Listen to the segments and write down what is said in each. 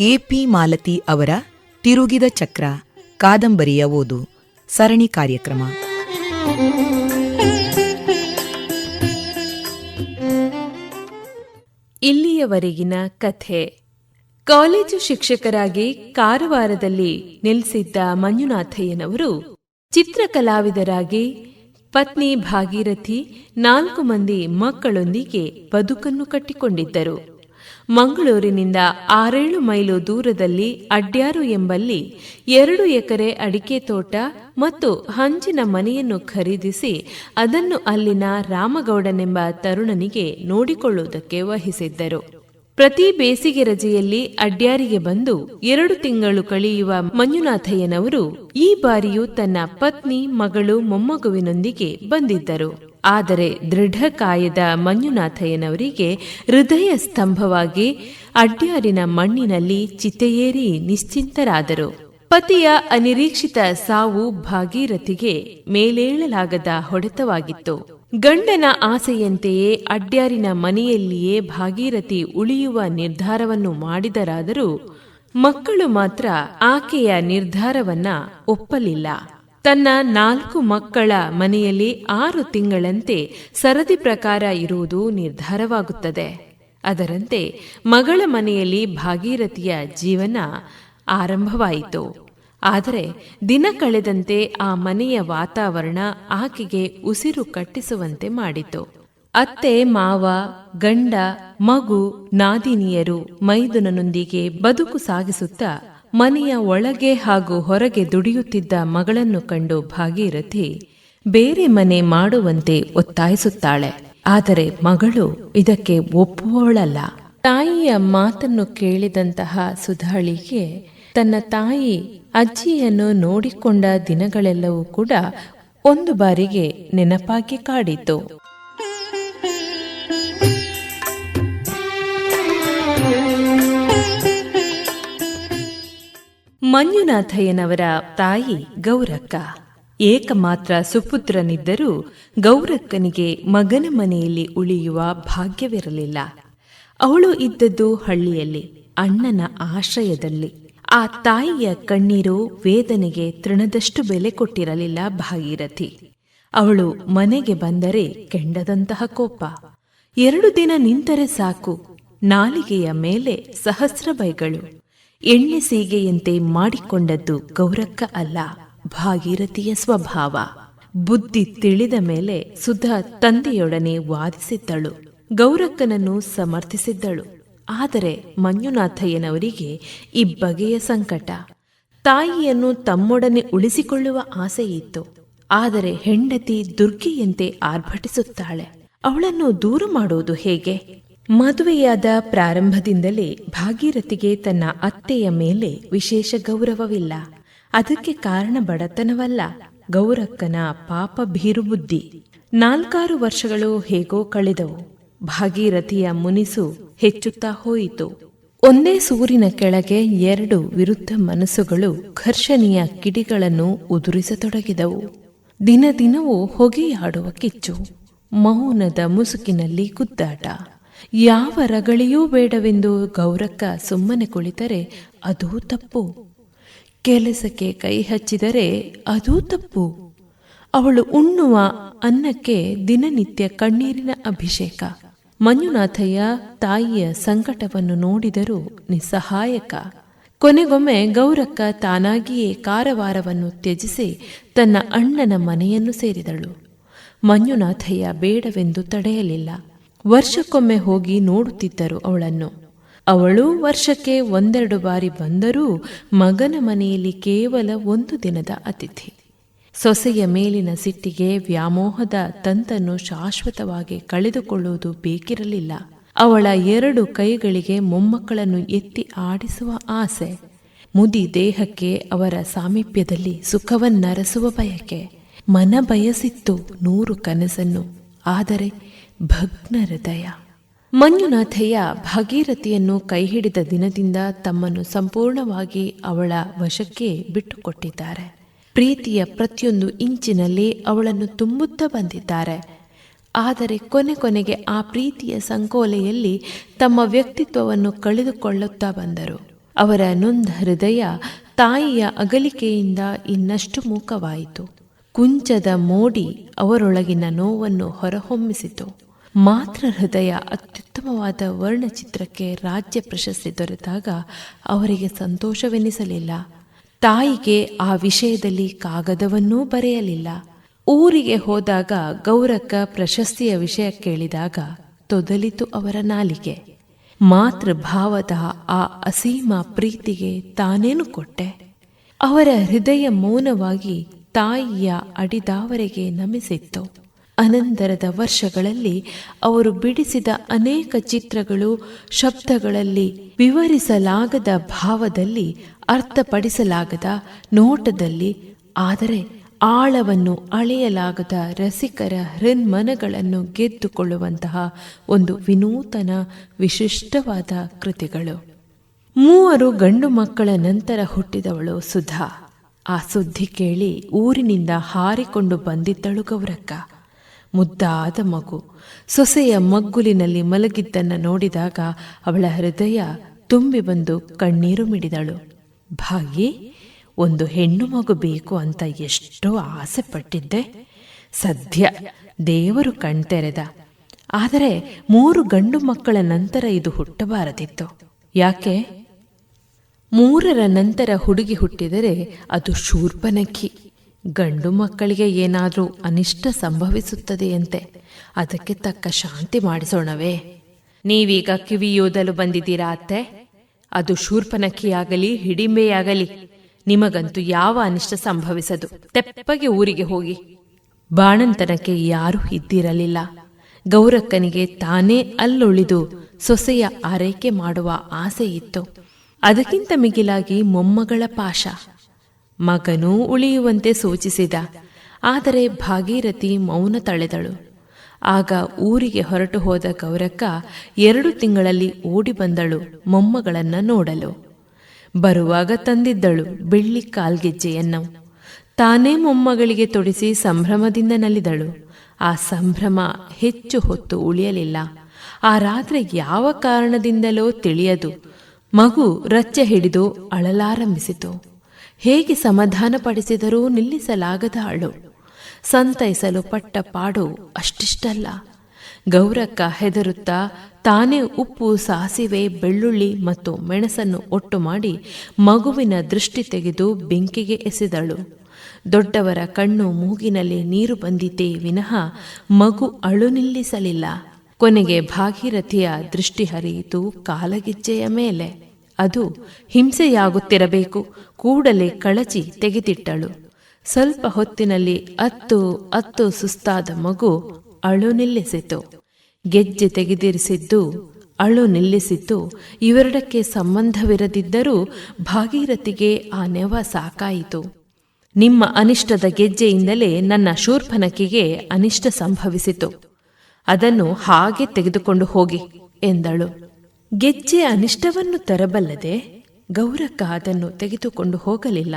AP Malathi ಅವರ ತಿರುಗಿದ ಚಕ್ರ, ಕಾದಂಬರಿಯ ಓದು, ಸರಣಿ ಕಾರ್ಯಕ್ರಮ. ಇಲ್ಲಿಯವರೆಗಿನ ಕಥೆ. ಕಾಲೇಜು ಶಿಕ್ಷಕರಾಗಿ ಕಾರವಾರದಲ್ಲಿ ನೆಲೆಸಿದ್ದ ಮಂಜುನಾಥಯ್ಯನವರು ಚಿತ್ರಕಲಾವಿದರಾಗಿ ಪತ್ನಿ ಭಾಗೀರಥಿ ನಾಲ್ಕು ಮಂದಿ ಮಕ್ಕಳೊಂದಿಗೆ ಬದುಕನ್ನು ಕಟ್ಟಿಕೊಂಡಿದ್ದರು. ಮಂಗಳೂರಿನಿಂದ ಆರೇಳು ಮೈಲು ದೂರದಲ್ಲಿ ಅಡ್ಯಾರು ಎಂಬಲ್ಲಿ ಎರಡು ಎಕರೆ ಅಡಿಕೆ ತೋಟ ಮತ್ತು ಹಂಚಿನ ಮನೆಯನ್ನು ಖರೀದಿಸಿ ಅದನ್ನು ಅಲ್ಲಿನ ರಾಮಗೌಡನೆಂಬ ತರುಣನಿಗೆ ನೋಡಿಕೊಳ್ಳುವುದಕ್ಕೆ ವಹಿಸಿದ್ದರು. ಪ್ರತಿ ಬೇಸಿಗೆ ರಜೆಯಲ್ಲಿ ಅಡ್ಯಾರಿಗೆ ಬಂದು ಎರಡು ತಿಂಗಳು ಕಳೆಯುವ ಮಂಜುನಾಥಯ್ಯನವರು ಈ ಬಾರಿಯೂ ತನ್ನ ಪತ್ನಿ, ಮಗಳು ಮೊಮ್ಮಗುವಿನೊಂದಿಗೆ ಬಂದಿದ್ದರು. ಆದರೆ ದೃಢಕಾಯದ ಮಂಜುನಾಥಯ್ಯನವರಿಗೆ ಹೃದಯ ಸ್ತಂಭವಾಗಿ ಅಡ್ಯಾರಿನ ಮಣ್ಣಿನಲ್ಲಿ ಚಿತೆಯೇರಿ ನಿಶ್ಚಿಂತರಾದರು. ಪತಿಯ ಅನಿರೀಕ್ಷಿತ ಸಾವು ಭಾಗೀರಥಿಗೆ ಮೇಲೇಳಲಾಗದ ಹೊಡೆತವಾಗಿತ್ತು. ಗಂಡನ ಆಸೆಯಂತೆಯೇ ಅಡ್ಯಾರಿನ ಮನೆಯಲ್ಲಿಯೇ ಭಾಗೀರಥಿ ಉಳಿಯುವ ನಿರ್ಧಾರವನ್ನು ಮಾಡಿದರಾದರೂ ಮಕ್ಕಳು ಮಾತ್ರ ಆಕೆಯ ನಿರ್ಧಾರವನ್ನ ಒಪ್ಪಲಿಲ್ಲ. ತನ್ನ ನಾಲ್ಕು ಮಕ್ಕಳ ಮನೆಯಲ್ಲಿ ಆರು ತಿಂಗಳಂತೆ ಸರದಿ ಪ್ರಕಾರ ಇರುವುದು ನಿರ್ಧಾರವಾಗುತ್ತದೆ. ಅದರಂತೆ ಮಗಳ ಮನೆಯಲ್ಲಿ ಭಾಗೀರಥಿಯ ಜೀವನ ಆರಂಭವಾಯಿತು. ಆದರೆ ದಿನ ಕಳೆದಂತೆ ಆ ಮನೆಯ ವಾತಾವರಣ ಆಕೆಗೆ ಉಸಿರು ಕಟ್ಟಿಸುವಂತೆ ಮಾಡಿತು. ಅತ್ತೆ, ಮಾವ, ಗಂಡ, ಮಗು, ನಾದಿನಿಯರು ಮೈದುನನೊಂದಿಗೆ ಬದುಕು ಸಾಗಿಸುತ್ತಾ ಮನೆಯ ಒಳಗೆ ಹಾಗೂ ಹೊರಗೆ ದುಡಿಯುತ್ತಿದ್ದ ಮಗಳನ್ನು ಕಂಡು ಭಾಗೀರಥಿ ಬೇರೆ ಮನೆ ಮಾಡುವಂತೆ ಒತ್ತಾಯಿಸುತ್ತಾಳೆ. ಆದರೆ ಮಗಳು ಇದಕ್ಕೆ ಒಪ್ಪುವಳಲ್ಲ ತಾಯಿಯ ಮಾತನ್ನು ಕೇಳಿದಂತಹ ಸುಧಾಳಿಗೆ ತನ್ನ ತಾಯಿ ಅಜ್ಜಿಯನ್ನು ನೋಡಿಕೊಂಡ ದಿನಗಳೆಲ್ಲವೂ ಕೂಡ ಒಂದು ಬಾರಿಗೆ ನೆನಪಾಗಿ ಕಾಡಿತು. ಮಂಜುನಾಥಯ್ಯನವರ ತಾಯಿ ಗೌರಕ್ಕ. ಏಕಮಾತ್ರ ಸುಪುತ್ರನಿದ್ದರೂ ಗೌರಕ್ಕನಿಗೆ ಮಗನ ಮನೆಯಲ್ಲಿ ಉಳಿಯುವ ಭಾಗ್ಯವಿರಲಿಲ್ಲ. ಅವಳು ಇದ್ದದ್ದು ಹಳ್ಳಿಯಲ್ಲಿ, ಅಣ್ಣನ ಆಶ್ರಯದಲ್ಲಿ. ಆ ತಾಯಿಯ ಕಣ್ಣೀರು ವೇದನೆಗೆ ತೃಣದಷ್ಟು ಬೆಲೆ ಕೊಟ್ಟಿರಲಿಲ್ಲ ಭಾಗೀರಥಿ. ಅವಳು ಮನೆಗೆ ಬಂದರೆ ಕೆಂಡದಂತಹ ಕೋಪ. ಎರಡು ದಿನ ನಿಂತರೆ ಸಾಕು, ನಾಲಿಗೆಯ ಮೇಲೆ ಸಹಸ್ರ ಬೈಗಳು. ಎಣ್ಣೆ ಸೀಗೆಯಂತೆ ಮಾಡಿಕೊಂಡದ್ದು ಗೌರಕ್ಕ ಅಲ್ಲ, ಭಾಗೀರಥಿಯ ಸ್ವಭಾವ. ಬುದ್ಧಿ ತಿಳಿದ ಮೇಲೆ ಸುಧಾ ತಂದೆಯೊಡನೆ ವಾದಿಸಿದ್ದಳು. ಗೌರಕ್ಕನನ್ನು ಸಮರ್ಥಿಸಿದ್ದಳು. ಆದರೆ ಮಂಜುನಾಥಯ್ಯನವರಿಗೆ ಈ ಬಗೆಯ ಸಂಕಟ. ತಾಯಿಯನ್ನು ತಮ್ಮೊಡನೆ ಉಳಿಸಿಕೊಳ್ಳುವ ಆಸೆಯಿತ್ತು. ಆದರೆ ಹೆಂಡತಿ ದುರ್ಗೆಯಂತೆ ಆರ್ಭಟಿಸುತ್ತಾಳೆ. ಅವಳನ್ನು ದೂರ ಮಾಡುವುದು ಹೇಗೆ? ಮದುವೆಯಾದ ಪ್ರಾರಂಭದಿಂದಲೇ ಭಾಗೀರಥಿಗೆ ತನ್ನ ಅತ್ತೆಯ ಮೇಲೆ ವಿಶೇಷ ಗೌರವವಿಲ್ಲ. ಅದಕ್ಕೆ ಕಾರಣ ಬಡತನವಲ್ಲ. ಗೌರಕ್ಕನ ಪಾಪ ಬುದ್ಧಿ ನಾಲ್ಕಾರು ವರ್ಷಗಳು ಹೇಗೋ ಕಳೆದವು. ಭಾಗೀರಥಿಯ ಮುನಿಸು ಹೆಚ್ಚುತ್ತಾ ಹೋಯಿತು. ಒಂದೇ ಸೂರಿನ ಕೆಳಗೆ ಎರಡು ವಿರುದ್ಧ ಮನಸ್ಸುಗಳು ಘರ್ಷಣೀಯ ಕಿಡಿಗಳನ್ನು ಉದುರಿಸತೊಡಗಿದವು. ದಿನ ದಿನವೂ ಹೊಗೆಯಾಡುವ ಕಿಚ್ಚು, ಮೌನದ ಮುಸುಕಿನಲ್ಲಿ ಗುದ್ದಾಟ. ಯಾವ ರಗಳಿಯೂ ಬೇಡವೆಂದು ಗೌರಕ್ಕ ಸುಮ್ಮನೆ ಕುಳಿತರೆ ಅದೂ ತಪ್ಪು. ಕೆಲಸಕ್ಕೆ ಕೈ ಹಚ್ಚಿದರೆ ಅದೂ ತಪ್ಪು. ಅವಳು ಉಣ್ಣುವ ಅನ್ನಕ್ಕೆ ದಿನನಿತ್ಯ ಕಣ್ಣೀರಿನ ಅಭಿಷೇಕ. ಮಂಜುನಾಥಯ್ಯ ತಾಯಿಯ ಸಂಕಟವನ್ನು ನೋಡಿದರೂ ನಿಸ್ಸಹಾಯಕ. ಕೊನೆಗೊಮ್ಮೆ ಗೌರಕ್ಕ ತಾನಾಗಿಯೇ ಕಾರವಾರವನ್ನು ತ್ಯಜಿಸಿ ತನ್ನ ಅಣ್ಣನ ಮನೆಯನ್ನು ಸೇರಿದಳು. ಮಂಜುನಾಥಯ್ಯ ಬೇಡವೆಂದು ತಡೆಯಲಿಲ್ಲ. ವರ್ಷಕ್ಕೊಮ್ಮೆ ಹೋಗಿ ನೋಡುತ್ತಿದ್ದರು ಅವಳನ್ನು. ಅವಳು ವರ್ಷಕ್ಕೆ ಒಂದೆರಡು ಬಾರಿ ಬಂದರೂ ಮಗನ ಮನೆಯಲ್ಲಿ ಕೇವಲ ಒಂದು ದಿನದ ಅತಿಥಿ. ಸೊಸೆಯ ಮೇಲಿನ ಸಿಟ್ಟಿಗೆ ವ್ಯಾಮೋಹದ ತಂತನ್ನು ಶಾಶ್ವತವಾಗಿ ಕಳೆದುಕೊಳ್ಳುವುದು ಬೇಕಿರಲಿಲ್ಲ. ಅವಳ ಎರಡು ಕೈಗಳಿಗೆ ಮೊಮ್ಮಕ್ಕಳನ್ನು ಎತ್ತಿ ಆಡಿಸುವ ಆಸೆ, ಮುದಿ ದೇಹಕ್ಕೆ ಅವರ ಸಾಮೀಪ್ಯದಲ್ಲಿ ಸುಖವನ್ನರಸುವ ಬಯಕೆ. ಮನ ಬಯಸಿತ್ತು ನೂರು ಕನಸನ್ನು, ಆದರೆ ಭಗ್ನ ಹೃದಯ ಮಂಜುನಾಥಯ್ಯ ಕೈ ಕೈಹಿಡಿದ ದಿನದಿಂದ ತಮ್ಮನ್ನು ಸಂಪೂರ್ಣವಾಗಿ ಅವಳ ವಶಕ್ಕೆ ಬಿಟ್ಟುಕೊಟ್ಟಿದ್ದಾರೆ. ಪ್ರೀತಿಯ ಪ್ರತಿಯೊಂದು ಇಂಚಿನಲ್ಲಿ ಅವಳನ್ನು ತುಂಬುತ್ತಾ ಬಂದಿದ್ದಾರೆ. ಆದರೆ ಕೊನೆ ಕೊನೆಗೆ ಆ ಪ್ರೀತಿಯ ಸಂಕೋಲೆಯಲ್ಲಿ ತಮ್ಮ ವ್ಯಕ್ತಿತ್ವವನ್ನು ಕಳೆದುಕೊಳ್ಳುತ್ತಾ ಬಂದರು. ಅವರ ನೊಂದ ಹೃದಯ ತಾಯಿಯ ಅಗಲಿಕೆಯಿಂದ ಇನ್ನಷ್ಟು ಮೂಕವಾಯಿತು. ಕುಂಚದ ಮೋಡಿ ಅವರೊಳಗಿನ ನೋವನ್ನು ಹೊರಹೊಮ್ಮಿಸಿತು. ಮಾತ್ರ ಹೃದಯ ಅತ್ಯುತ್ತಮವಾದ ವರ್ಣಚಿತ್ರಕ್ಕೆ ರಾಜ್ಯ ಪ್ರಶಸ್ತಿ ದೊರೆತಾಗ ಅವರಿಗೆ ಸಂತೋಷವೆನಿಸಲಿಲ್ಲ. ತಾಯಿಗೆ ಆ ವಿಷಯದಲ್ಲಿ ಕಾಗದವನ್ನೂ ಬರೆಯಲಿಲ್ಲ. ಊರಿಗೆ ಹೋದಾಗ ಗೌರಕ್ಕ ಪ್ರಶಸ್ತಿಯ ವಿಷಯ ಕೇಳಿದಾಗ ತೊದಲಿತು ಅವರ ನಾಲಿಗೆ. ಮಾತೃಭಾವದ ಆ ಅಸೀಮ ಪ್ರೀತಿಗೆ ತಾನೇನು ಕೊಟ್ಟೆ? ಅವರ ಹೃದಯ ಮೌನವಾಗಿ ತಾಯಿಯ ಅಡಿದಾವರೆಗೆ ನಮಿಸಿತ್ತು. ಅನಂತರದ ವರ್ಷಗಳಲ್ಲಿ ಅವರು ಬಿಡಿಸಿದ ಅನೇಕ ಚಿತ್ರಗಳು ಶಬ್ದಗಳಲ್ಲಿ ವಿವರಿಸಲಾಗದ ಭಾವದಲ್ಲಿ ಅರ್ಥಪಡಿಸಲಾಗದ ನೋಟದಲ್ಲಿ, ಆದರೆ ಆಳವನ್ನು ಅಳೆಯಲಾಗದ ರಸಿಕರ ಹೃನ್ಮನಗಳನ್ನು ಗೆದ್ದುಕೊಳ್ಳುವಂತಹ ಒಂದು ವಿನೂತನ, ವಿಶಿಷ್ಟವಾದ ಕೃತಿಗಳು. ಮೂವರು ಗಂಡು ಮಕ್ಕಳ ನಂತರ ಹುಟ್ಟಿದವಳು ಸುಧಾ. ಆ ಸುದ್ದಿ ಕೇಳಿ ಊರಿನಿಂದ ಹಾರಿಕೊಂಡು ಬಂದಿದ್ದಳು ಗೌರಕ್ಕ. ಮುದ್ದಾದ ಮಗು. ಸೊಸೆಯ ಮಗ್ಗುಲಿನಲ್ಲಿ ಮಲಗಿದ್ದನ್ನು ನೋಡಿದಾಗ ಅವಳ ಹೃದಯ ತುಂಬಿ ಬಂದು ಕಣ್ಣೀರು ಮಿಡಿದಳು. ಭಾಗಿ ಒಂದು ಹೆಣ್ಣು ಮಗು ಬೇಕು ಅಂತ ಎಷ್ಟೋ ಆಸೆ ಪಟ್ಟಿದ್ದೆ ಸದ್ಯ ದೇವರು ಕಣ್ತೆರೆದ. ಆದರೆ ಮೂರು ಗಂಡು ಮಕ್ಕಳ ನಂತರ ಇದು ಹುಟ್ಟಬಾರದಿತ್ತು. ಯಾಕೆ? ಮೂರರ ನಂತರ ಹುಡುಗಿ ಹುಟ್ಟಿದರೆ ಅದು ಶೂರ್ಪನಖಿ ಗಂಡು ಮಕ್ಕಳಿಗೆ ಏನಾದರೂ ಅನಿಷ್ಟ ಸಂಭವಿಸುತ್ತದೆಯಂತೆ, ಅದಕ್ಕೆ ತಕ್ಕ ಶಾಂತಿ ಮಾಡಿಸೋಣವೇ. ನೀವೀಗ ಕಿವಿಯೋದಲು ಬಂದಿದ್ದೀರಾ ಅತ್ತೆ? ಅದು ಶೂರ್ಪನಕ್ಕಿಯಾಗಲಿ ಹಿಡಿಂಬೆಯಾಗಲಿ ನಿಮಗಂತೂ ಯಾವ ಅನಿಷ್ಟ ಸಂಭವಿಸದು? ತೆಪ್ಪಗೆ ಊರಿಗೆ ಹೋಗಿ. ಬಾಣಂತನಕ್ಕೆ ಯಾರೂ ಇದ್ದಿರಲಿಲ್ಲ. ಗೌರಕ್ಕನಿಗೆ ತಾನೇ ಅಲ್ಲುಳಿದು ಸೊಸೆಯ ಆರೈಕೆ ಮಾಡುವ ಆಸೆ ಇತ್ತು. ಅದಕ್ಕಿಂತ ಮಿಗಿಲಾಗಿ ಮೊಮ್ಮಗಳ ಪಾಶ. ಮಗನೂ ಉಳಿಯುವಂತೆ ಸೂಚಿಸಿದ. ಆದರೆ ಭಾಗೀರಥಿ ಮೌನ ತಳೆದಳು. ಆಗ ಊರಿಗೆ ಹೊರಟು ಹೋದ ಗೌರಕ್ಕ ಎರಡು ತಿಂಗಳಲ್ಲಿ ಓಡಿ ಬಂದಳು, ಮೊಮ್ಮಗಳನ್ನ ನೋಡಲು. ಬರುವಾಗ ತಂದಿದ್ದಳು ಬೆಳ್ಳಿ ಕಾಲ್ಗೆಜ್ಜೆಯನ್ನು. ತಾನೇ ಮೊಮ್ಮಗಳಿಗೆ ತೊಡಿಸಿ ಸಂಭ್ರಮದಿಂದ ನಲಿದಳು. ಆ ಸಂಭ್ರಮ ಹೆಚ್ಚು ಹೊತ್ತು ಉಳಿಯಲಿಲ್ಲ. ಆ ರಾತ್ರಿ ಯಾವ ಕಾರಣದಿಂದಲೋ ತಿಳಿಯದು. ಮಗು ರಚ್ಚೆ ಹಿಡಿದು ಅಳಲಾರಂಭಿಸಿತು. ಹೇಗೆ ಸಮಾಧಾನಪಡಿಸಿದರೂ ನಿಲ್ಲಿಸಲಾಗದ ಅಳು ಸಂತೈಸಲು ಪಟ್ಟ ಪಾಡು ಅಷ್ಟಿಷ್ಟಲ್ಲ. ಗೌರಕ್ಕ ಹೆದರುತ್ತಾ ತಾನೇ ಉಪ್ಪು ಸಾಸಿವೆ, ಬೆಳ್ಳುಳ್ಳಿ ಮತ್ತು ಮೆಣಸನ್ನು ಒಟ್ಟು ಮಾಡಿ ಮಗುವಿನ ದೃಷ್ಟಿ ತೆಗೆದು ಬೆಂಕಿಗೆ ಎಸೆದಳು. ದೊಡ್ಡವರ ಕಣ್ಣು ಮೂಗಿನಲ್ಲಿ ನೀರು ಬಂದಿತೇ ವಿನಃ ಮಗು ಅಳು ನಿಲ್ಲಿಸಲಿಲ್ಲ. ಕೊನೆಗೆ ಭಾಗೀರಥಿಯ ದೃಷ್ಟಿ ಹರಿಯಿತು ಕಾಲಗಿಜ್ಜೆಯ ಮೇಲೆ. ಅದು ಹಿಂಸೆಯಾಗುತ್ತಿರಬೇಕು, ಕೂಡಲೇ ಕಳಚಿ ತೆಗೆದಿಟ್ಟಳು. ಸ್ವಲ್ಪ ಹೊತ್ತಿನಲ್ಲಿ ಅತ್ತು ಅತ್ತು ಸುಸ್ತಾದ ಮಗು ಅಳು ನಿಲ್ಲಿಸಿತು. ಗೆಜ್ಜೆ ತೆಗೆದಿರಿಸಿದ್ದು ಅಳು ನಿಲ್ಲಿಸಿದ್ದು ಇವೆರಡಕ್ಕೆ ಸಂಬಂಧವಿರದಿದ್ದರೂ ಭಾಗೀರಥಿಗೆ ಆ ನೆವ ಸಾಕಾಯಿತು. ನಿಮ್ಮ ಅನಿಷ್ಟದ ಗೆಜ್ಜೆಯಿಂದಲೇ ನನ್ನ ಶೂರ್ಪನಕಿಗೆ ಅನಿಷ್ಟ ಸಂಭವಿಸಿತು. ಅದನ್ನು ಹಾಗೆ ತೆಗೆದುಕೊಂಡು ಹೋಗಿ ಎಂದಳು. ಗೆಜ್ಜೆ ಅನಿಷ್ಟವನ್ನು ತರಬಲ್ಲದೆ ಗೌರಕ್ಕ ಅದನ್ನು ತೆಗೆದುಕೊಂಡು ಹೋಗಲಿಲ್ಲ.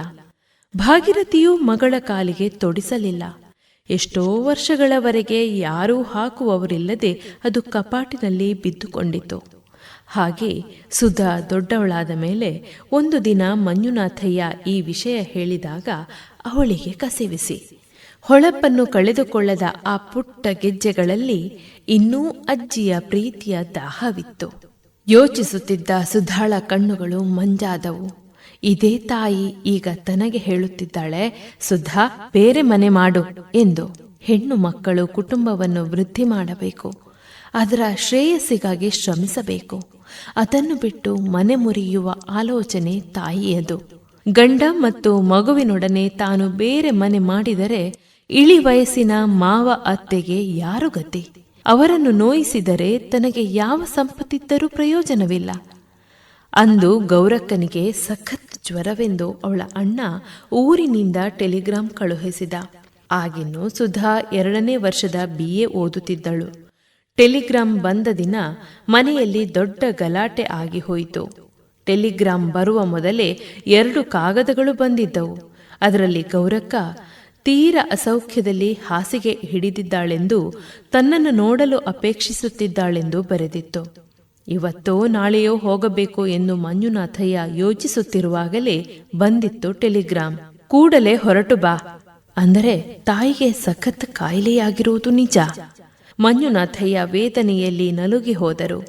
ಭಾಗಿರಥಿಯು ಮಗಳ ಕಾಲಿಗೆ ತೊಡಿಸಲಿಲ್ಲ. ಎಷ್ಟೋ ವರ್ಷಗಳವರೆಗೆ ಯಾರೂ ಹಾಕುವವರಿಲ್ಲದೆ ಅದು ಕಪಾಟಿನಲ್ಲಿ ಬಿದ್ದುಕೊಂಡಿತು ಹಾಗೆ ಸುಧಾ ದೊಡ್ಡವಳಾದ ಮೇಲೆ ಒಂದು ದಿನ ಮಂಜುನಾಥಯ್ಯ ಈ ವಿಷಯ ಹೇಳಿದಾಗ ಅವಳಿಗೆ ಕಸಿವಿಸಿ. ಹೊಳಪನ್ನು ಕಳೆದುಕೊಳ್ಳದ ಆ ಪುಟ್ಟ ಗೆಜ್ಜೆಗಳಲ್ಲಿ ಇನ್ನೂ ಅಜ್ಜಿಯ ಪ್ರೀತಿಯ ದಾಹವಿತ್ತು. ಯೋಚಿಸುತ್ತಿದ್ದ ಸುಧಾಳ ಕಣ್ಣುಗಳು ಮಂಜಾದವು. ಇದೇ ತಾಯಿ ಈಗ ತನಗೆ ಹೇಳುತ್ತಿದ್ದಾಳೆ, ಸುಧಾ, ಬೇರೆ ಮನೆ ಮಾಡು ಎಂದು. ಹೆಣ್ಣು ಮಕ್ಕಳು ಕುಟುಂಬವನ್ನು ವೃದ್ಧಿ ಮಾಡಬೇಕು. ಅದರ ಶ್ರೇಯಸ್ಸಿಗಾಗಿ ಶ್ರಮಿಸಬೇಕು. ಅದನ್ನು ಬಿಟ್ಟು ಮನೆ ಮುರಿಯುವ ಆಲೋಚನೆ ತಾಯಿಯದು. ಗಂಡ ಮತ್ತು ಮಗುವಿನೊಡನೆ ತಾನು ಬೇರೆ ಮನೆ ಮಾಡಿದರೆ, ಇಳಿ ವಯಸ್ಸಿನ ಮಾವ ಅತ್ತೆಗೆ ಯಾರು ಗತಿ? ಅವರನ್ನು ನೋಯಿಸಿದರೆ ತನಗೆ ಯಾವ ಸಂಪತ್ತಿದ್ದರೂ ಪ್ರಯೋಜನವಿಲ್ಲ. ಅಂದು ಗೌರಕ್ಕನಿಗೆ ಸಖತ್ ಜ್ವರವೆಂದು ಅವಳ ಅಣ್ಣ ಊರಿನಿಂದ ಟೆಲಿಗ್ರಾಂ ಕಳುಹಿಸಿದ. ಆಗಿನ್ನು ಸುಧಾ ಎರಡನೇ ವರ್ಷದ ಬಿ ಎ ಓದುತ್ತಿದ್ದಳು. ಟೆಲಿಗ್ರಾಂ ಬಂದ ದಿನ ಮನೆಯಲ್ಲಿ ದೊಡ್ಡ ಗಲಾಟೆ ಆಗಿ ಹೋಯಿತು. ಟೆಲಿಗ್ರಾಂ ಬರುವ ಮೊದಲೇ ಎರಡು ಕಾಗದಗಳು ಬಂದಿದ್ದವು. ಅದರಲ್ಲಿ ಗೌರಕ್ಕ ತೀರ ಅಸೌಖ್ಯದಲ್ಲಿ ಹಾಸಿಗೆ ಹಿಡಿದಿದ್ದಾಳೆಂದು ತನ್ನನ್ನು ನೋಡಲು ಅಪೇಕ್ಷಿಸುತ್ತಿದ್ದಾಳೆಂದು ಬರೆದಿತ್ತು. ಇವತ್ತೋ ನಾಳೆಯೋ ಹೋಗಬೇಕು ಎಂದು ಮಂಜುನಾಥಯ್ಯ ಯೋಚಿಸುತ್ತಿರುವಾಗಲೇ ಬಂದಿತ್ತು ಟೆಲಿಗ್ರಾಮ್. ಕೂಡಲೇ ಹೊರಟು ಬಾ. ಅಂದರೆ ತಾಯಿಗೆ ಸಖತ್ ಕಾಯಿಲೆಯಾಗಿರುವುದು ನಿಜ. ಮಂಜುನಾಥಯ್ಯ ವೇದನೆಯಲ್ಲಿ ನಲುಗಿ ಹೋದರು.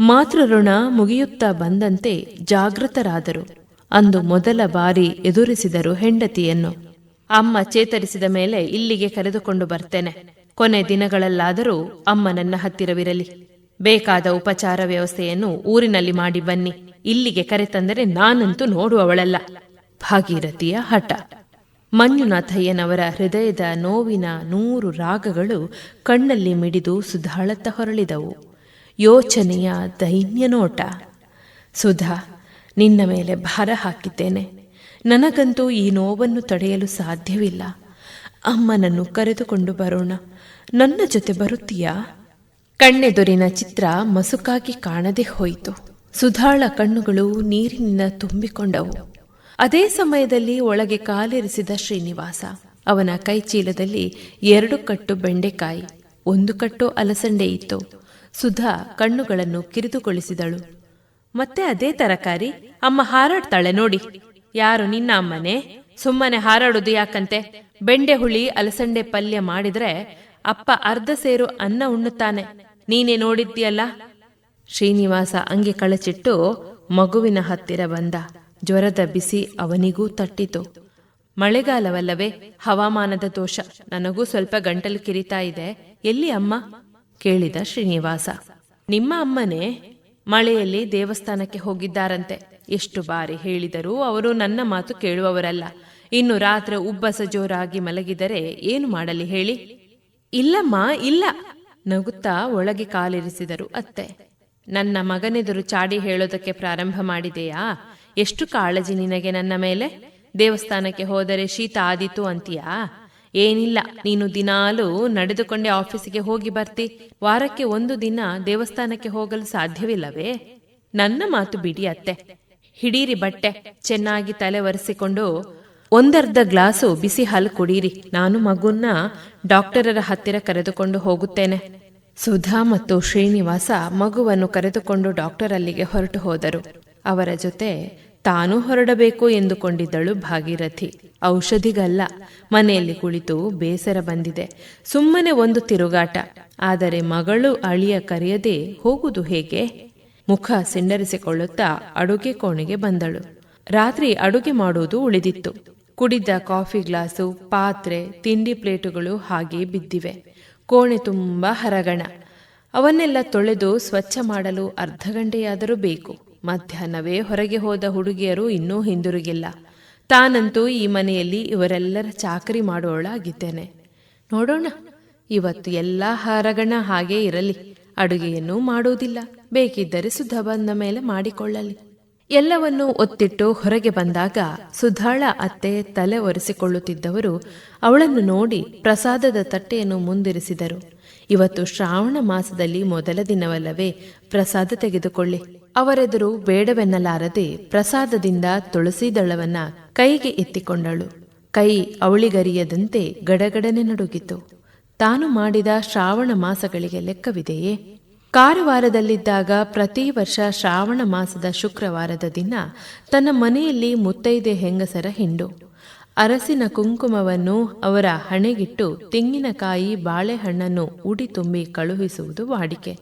ಮಾತೃಋಣ ಮುಗಿಯುತ್ತಾ ಬಂದಂತೆ ಜಾಗೃತರಾದರು. ಅಂದು ಮೊದಲ ಬಾರಿ ಎದುರಿಸಿದರು ಹೆಂಡತಿಯನ್ನು. ಅಮ್ಮ ಚೇತರಿಸಿದ ಮೇಲೆ ಇಲ್ಲಿಗೆ ಕರೆದುಕೊಂಡು ಬರ್ತೇನೆ. ಕೊನೆ ದಿನಗಳಲ್ಲಾದರೂ ಅಮ್ಮ ನನ್ನ ಹತ್ತಿರವಿರಲಿ. ಬೇಕಾದ ಉಪಚಾರ ವ್ಯವಸ್ಥೆಯನ್ನು ಊರಿನಲ್ಲಿ ಮಾಡಿ ಬನ್ನಿ. ಇಲ್ಲಿಗೆ ಕರೆತಂದರೆ ನಾನಂತೂ ನೋಡುವವಳಲ್ಲ. ಭಾಗೀರಥಿಯ ಹಠ. ಮಂಜುನಾಥಯ್ಯನವರ ಹೃದಯದ ನೋವಿನ ನೂರು ರಾಗಗಳು ಕಣ್ಣಲ್ಲಿ ಮಿಡಿದು ಸುಧಾಳತ್ತ ಹೊರಳಿದವು. ಯೋಚನೆಯ ದೈನ್ಯ ನೋಟ ಸುಧಾ, ನಿನ್ನ ಮೇಲೆ ಭಾರ ಹಾಕಿದ್ದೇನೆ. ನನಗಂತೂ ಈ ನೋವನ್ನು ತಡೆಯಲು ಸಾಧ್ಯವಿಲ್ಲ. ಅಮ್ಮನನ್ನು ಕರೆದುಕೊಂಡು ಬರೋಣ. ನನ್ನ ಜೊತೆ ಬರುತ್ತೀಯಾ? ಕಣ್ಣೆದುರಿನ ಚಿತ್ರ ಮಸುಕಾಗಿ ಕಾಣದೆ ಹೋಯಿತು. ಸುಧಾಳ ಕಣ್ಣುಗಳು ನೀರಿನಿಂದ ತುಂಬಿಕೊಂಡವು. ಅದೇ ಸಮಯದಲ್ಲಿ ಒಳಗೆ ಕಾಲಿರಿಸಿದ ಶ್ರೀನಿವಾಸ. ಅವನ ಕೈಚೀಲದಲ್ಲಿ ಎರಡು ಕಟ್ಟು ಬೆಂಡೆಕಾಯಿ, ಒಂದು ಕಟ್ಟು ಅಲಸಂಡೆ ಇತ್ತು. ಸುಧಾ ಕಣ್ಣುಗಳನ್ನು ಕಿರಿದುಗೊಳಿಸಿದಳು. ಮತ್ತೆ ಅದೇ ತರಕಾರಿ? ಅಮ್ಮ ಹಾರಾಡ್ತಾಳೆ ನೋಡಿ. ಯಾರು ನಿನ್ನ ಅಮ್ಮನೆ? ಸುಮ್ಮನೆ ಹಾರಾಡೋದು ಯಾಕಂತೆ? ಬೆಂಡೆ ಹುಳಿ ಅಲಸಂಡೆ ಪಲ್ಯ ಮಾಡಿದ್ರೆ ಅಪ್ಪ ಅರ್ಧ ಸೇರು ಅನ್ನ ಉಣ್ಣುತ್ತಾನೆ. ನೀನೇ ನೋಡಿದ್ದೀಯಲ್ಲ? ಶ್ರೀನಿವಾಸ ಅಂಗಿ ಕಳಚಿಟ್ಟು ಮಗುವಿನ ಹತ್ತಿರ ಬಂದ. ಜ್ವರದ ಬಿಸಿ ಅವನಿಗೂ ತಟ್ಟಿತು. ಮಳೆಗಾಲವಲ್ಲವೇ, ಹವಾಮಾನದ ದೋಷ. ನನಗೂ ಸ್ವಲ್ಪ ಗಂಟಲು ಕಿರಿತಾ ಇದೆ. ಎಲ್ಲಿ ಅಮ್ಮ? ಕೇಳಿದ ಶ್ರೀನಿವಾಸ. ನಿಮ್ಮ ಅಮ್ಮನೇ ಮಳೆಯಲ್ಲಿ ದೇವಸ್ಥಾನಕ್ಕೆ ಹೋಗಿದ್ದಾರಂತೆ. ಎಷ್ಟು ಬಾರಿ ಹೇಳಿದರೂ ಅವರು ನನ್ನ ಮಾತು ಕೇಳುವವರಲ್ಲ. ಇನ್ನು ರಾತ್ರಿ ಉಬ್ಬಸ ಜೋರಾಗಿ ಮಲಗಿದರೆ ಏನು ಮಾಡಲಿ ಹೇಳಿ? ಇಲ್ಲಮ್ಮ, ಇಲ್ಲ. ನಗುತ್ತಾ ಒಳಗೆ ಕಾಲಿರಿಸಿದರು ಅತ್ತೆ. ನನ್ನ ಮಗನೆದುರು ಚಾಡಿ ಹೇಳೋದಕ್ಕೆ ಪ್ರಾರಂಭ ಮಾಡಿದೆಯಾ? ಎಷ್ಟು ಕಾಳಜಿ ನಿನಗೆ ನನ್ನ ಮೇಲೆ? ದೇವಸ್ಥಾನಕ್ಕೆ ಹೋದರೆ ಶೀತ ಆದೀತು ಅಂತೀಯಾ? ಏನಿಲ್ಲ, ನೀನು ದಿನಾಲೂ ನಡೆದುಕೊಂಡೇ ಆಫೀಸಿಗೆ ಹೋಗಿ ಬರ್ತಿ. ವಾರಕ್ಕೆ ಒಂದು ದಿನ ದೇವಸ್ಥಾನಕ್ಕೆ ಹೋಗಲು ಸಾಧ್ಯವಿಲ್ಲವೇ? ನನ್ನ ಮಾತು ಬಿಡಿ ಅತ್ತೆ. ಹಿಡೀರಿ ಬಟ್ಟೆ, ಚೆನ್ನಾಗಿ ತಲೆ ಒರೆಸಿಕೊಂಡು ಒಂದರ್ಧ ಗ್ಲಾಸು ಬಿಸಿ ಹಾಲು ಕುಡೀರಿ. ನಾನು ಮಗುನ್ನ ಡಾಕ್ಟರರ ಹತ್ತಿರ ಕರೆದುಕೊಂಡು ಹೋಗುತ್ತೇನೆ. ಸುಧಾ ಮತ್ತು ಶ್ರೀನಿವಾಸ ಮಗುವನ್ನು ಕರೆದುಕೊಂಡು ಡಾಕ್ಟರ್ ಅಲ್ಲಿಗೆ ಹೊರಟು ಹೋದರು. ಅವರ ಜೊತೆ ತಾನೂ ಹೊರಡಬೇಕು ಎಂದುಕೊಂಡಿದ್ದಳು ಭಾಗೀರಥಿ. ಔಷಧಿಗಲ್ಲ, ಮನೆಯಲ್ಲಿ ಕುಳಿತು ಬೇಸರ ಬಂದಿದೆ. ಸುಮ್ಮನೆ ಒಂದು ತಿರುಗಾಟ. ಆದರೆ ಮಗಳು ಅಳಿಯ ಕರೆಯದೆ ಹೋಗುವುದು ಹೇಗೆ? ಮುಖ ಸಿಂಡರಿಸಿಕೊಳ್ಳುತ್ತಾ ಅಡುಗೆ ಕೋಣೆಗೆ ಬಂದಳು. ರಾತ್ರಿ ಅಡುಗೆ ಮಾಡುವುದು ಉಳಿದಿತ್ತು. ಕುಡಿದ ಕಾಫಿ ಗ್ಲಾಸು, ಪಾತ್ರೆ, ತಿಂಡಿ ಪ್ಲೇಟುಗಳು ಹಾಗೆ ಬಿದ್ದಿವೆ. ಕೋಣೆ ತುಂಬ ಹರಗಣ. ಅವನ್ನೆಲ್ಲ ತೊಳೆದು ಸ್ವಚ್ಛ ಮಾಡಲು ಅರ್ಧ ಗಂಟೆಯಾದರೂ ಬೇಕು. ಮಧ್ಯಾಹ್ನವೇ ಹೊರಗೆ ಹೋದ ಹುಡುಗಿಯರು ಇನ್ನೂ ಹಿಂದಿರುಗಿಲ್ಲ. ತಾನಂತೂ ಈ ಮನೆಯಲ್ಲಿ ಇವರೆಲ್ಲರ ಚಾಕರಿ ಮಾಡೋಳಾಗಿದ್ದೇನೆ ನೋಡೋಣ, ಇವತ್ತು ಎಲ್ಲ ಹರಗಣ ಹಾಗೇ ಇರಲಿ. ಅಡುಗೆಯನ್ನು ಮಾಡುವುದಿಲ್ಲ. ಬೇಕಿದ್ದರೆ ಸುಧ ಬಂದ ಮೇಲೆ ಮಾಡಿಕೊಳ್ಳಲಿ. ಎಲ್ಲವನ್ನೂ ಒತ್ತಿಟ್ಟು ಹೊರಗೆ ಬಂದಾಗ ಸುಧಾಳ ಅತ್ತೆ ತಲೆ ಒರೆಸಿಕೊಳ್ಳುತ್ತಿದ್ದವರು ಅವಳನ್ನು ನೋಡಿ ಪ್ರಸಾದದ ತಟ್ಟೆಯನ್ನು ಮುಂದಿರಿಸಿದರು. ಇವತ್ತು ಶ್ರಾವಣ ಮಾಸದಲ್ಲಿ ಮೊದಲ ದಿನವಲ್ಲವೇ ಪ್ರಸಾದ ತೆಗೆದುಕೊಳ್ಳಿ. ಅವರೆದುರು ಬೇಡವೆನ್ನಲಾರದೆ ಪ್ರಸಾದದಿಂದ ತುಳಸಿ ದಳವನ್ನ ಕೈಗೆ ಎತ್ತಿಕೊಂಡಳು. ಕೈ ಅವಳಿಗರಿಯದಂತೆ ಗಡಗಡನೆ ನಡುಗಿತು. ತಾನು ಮಾಡಿದ ಶ್ರಾವಣ ಮಾಸಗಳಿಗೆ ಲೆಕ್ಕವಿದೆಯೇ? ಕಾರವಾರದಲ್ಲಿದ್ದಾಗ ಪ್ರತಿ ವರ್ಷ ಶ್ರಾವಣ ಮಾಸದ ಶುಕ್ರವಾರದ ದಿನ ತನ್ನ ಮನೆಯಲ್ಲಿ ಮುತ್ತೈದೆ ಹೆಂಗಸರ ಹಿಂಡು. ಅರಸಿನ ಕುಂಕುಮವನ್ನು ಅವರ ಹಣೆಗಿಟ್ಟು ತೆಂಗಿನಕಾಯಿ, ಬಾಳೆಹಣ್ಣನ್ನು ಉಡಿ ತುಂಬಿ ಕಳುಹಿಸುವುದು ವಾಡಿಕೆ.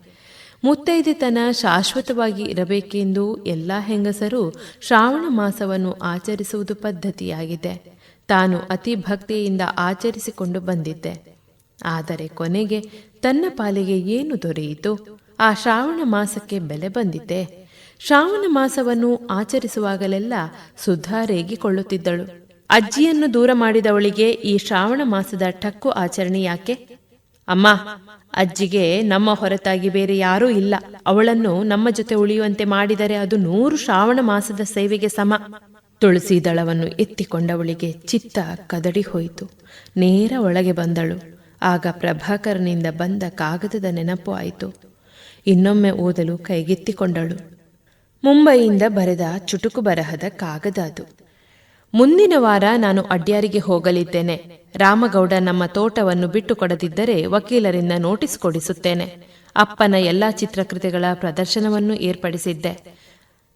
ಮುತ್ತೈದೆತನ ಶಾಶ್ವತವಾಗಿ ಇರಬೇಕೆಂದು ಎಲ್ಲ ಹೆಂಗಸರು ಶ್ರಾವಣ ಮಾಸವನ್ನು ಆಚರಿಸುವುದು ಪದ್ಧತಿಯಾಗಿದೆ. ತಾನು ಅತಿ ಭಕ್ತಿಯಿಂದ ಆಚರಿಸಿಕೊಂಡು ಬಂದಿದ್ದೆ. ಆದರೆ ಕೊನೆಗೆ ತನ್ನ ಪಾಲಿಗೆ ಏನು ದೊರೆಯಿತು? ಆ ಶ್ರಾವಣ ಮಾಸಕ್ಕೆ ಬೆಲೆ ಬಂದಿತೆ. ಶ್ರಾವಣ ಮಾಸವನ್ನು ಆಚರಿಸುವಾಗಲೆಲ್ಲ ಸುಧಾ ರೇಗಿಕೊಳ್ಳುತ್ತಿದ್ದಳು. ಅಜ್ಜಿಯನ್ನು ದೂರ ಮಾಡಿದವಳಿಗೆ ಈ ಶ್ರಾವಣ ಮಾಸದ ಟಕ್ಕು ಆಚರಣೆ ಯಾಕೆ? ಅಮ್ಮ, ಅಜ್ಜಿಗೆ ನಮ್ಮ ಹೊರತಾಗಿ ಬೇರೆ ಯಾರೂ ಇಲ್ಲ. ಅವಳನ್ನು ನಮ್ಮ ಜೊತೆ ಉಳಿಯುವಂತೆ ಮಾಡಿದರೆ ಅದು ನೂರು ಶ್ರಾವಣ ಮಾಸದ ಸೇವೆಗೆ ಸಮ. ತುಳಸಿ ದಳವನ್ನು ಎತ್ತಿಕೊಂಡವಳಿಗೆ ಚಿತ್ತ ಕದಡಿ ಹೋಯಿತು. ನೇರ ಒಳಗೆ ಬಂದಳು. ಆಗ ಪ್ರಭಾಕರನಿಂದ ಬಂದ ಕಾಗದದ ನೆನಪು ಆಯಿತು. ಇನ್ನೊಮ್ಮೆ ಓದಲು ಕೈಗೆತ್ತಿಕೊಂಡಳು. ಮುಂಬೈಯಿಂದ ಬರೆದ ಚುಟುಕು ಬರಹದ ಕಾಗದ ಅದು. ಮುಂದಿನ ವಾರ ನಾನು ಅಡ್ಯಾರಿಗೆ ಹೋಗಲಿದ್ದೇನೆ. ರಾಮಗೌಡ ನಮ್ಮ ತೋಟವನ್ನು ಬಿಟ್ಟು ಕೊಡದಿದ್ದರೆ ವಕೀಲರಿಂದ ನೋಟಿಸ್ ಕೊಡಿಸುತ್ತೇನೆ. ಅಪ್ಪನ ಎಲ್ಲಾ ಚಿತ್ರಕೃತಿಗಳ ಪ್ರದರ್ಶನವನ್ನು ಏರ್ಪಡಿಸಿದ್ದೆ.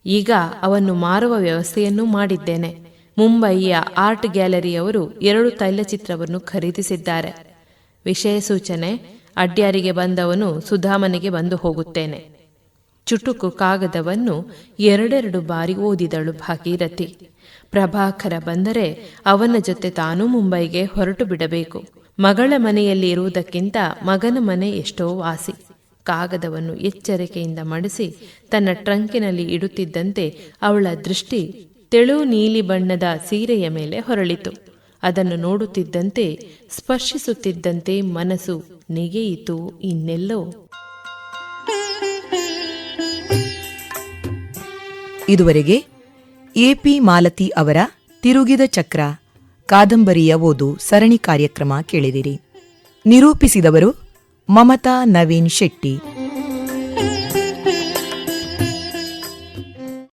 ಈಗ ಅವನ್ನು ಮಾರುವ ವ್ಯವಸ್ಥೆಯನ್ನೂ ಮಾಡಿದ್ದೇನೆ. ಮುಂಬಯಿಯ ಆರ್ಟ್ ಗ್ಯಾಲರಿಯವರು ಎರಡು ತೈಲಚಿತ್ರವನ್ನು ಖರೀದಿಸಿದ್ದಾರೆ. ವಿಷಯ ಸೂಚನೆ ಅಡ್ಯಾರಿಗೆ ಬಂದವನು ಸುಧಾಮನಿಗೆ ಬಂದು ಹೋಗುತ್ತೇನೆ. ಚುಟುಕು ಕಾಗದವನ್ನು ಎರಡೆರಡು ಬಾರಿ ಓದಿದಳು ಭಾಗೀರಥಿ. ಪ್ರಭಾಕರ ಬಂದರೆ ಅವನ ಜೊತೆ ತಾನೂ ಮುಂಬೈಗೆ ಹೊರಟು ಬಿಡಬೇಕು. ಮಗಳ ಮನೆಯಲ್ಲಿ ಇರುವುದಕ್ಕಿಂತ ಮಗನ ಮನೆ ಎಷ್ಟೋ ವಾಸಿ. ಕಾಗದವನ್ನು ಎಚ್ಚರಿಕೆಯಿಂದ ಮಡಿಸಿ ತನ್ನ ಟ್ರಂಕಿನಲ್ಲಿ ಇಡುತ್ತಿದ್ದಂತೆ ಅವಳ ದೃಷ್ಟಿ ತೆಳು ನೀಲಿ ಬಣ್ಣದ ಸೀರೆಯ ಮೇಲೆ ಹೊರಳಿತು. ಅದನ್ನು ನೋಡುತ್ತಿದ್ದಂತೆ, ಸ್ಪರ್ಶಿಸುತ್ತಿದ್ದಂತೆ ಮನಸ್ಸು ನೆಗೆಯಿತು ಇನ್ನೆಲ್ಲೋ. ಇದುವರೆಗೆ ಎಪಿ ಮಾಲತಿ ಅವರ ತಿರುಗಿದ ಚಕ್ರ, ಕಾದಂಬರಿಯ ಓದು ಸರಣಿ ಕಾರ್ಯಕ್ರಮ ಕೇಳಿದಿರಿ. ನಿರೂಪಿಸಿದವರು ಮಮತಾ ನವೀನ್ ಶೆಟ್ಟಿ.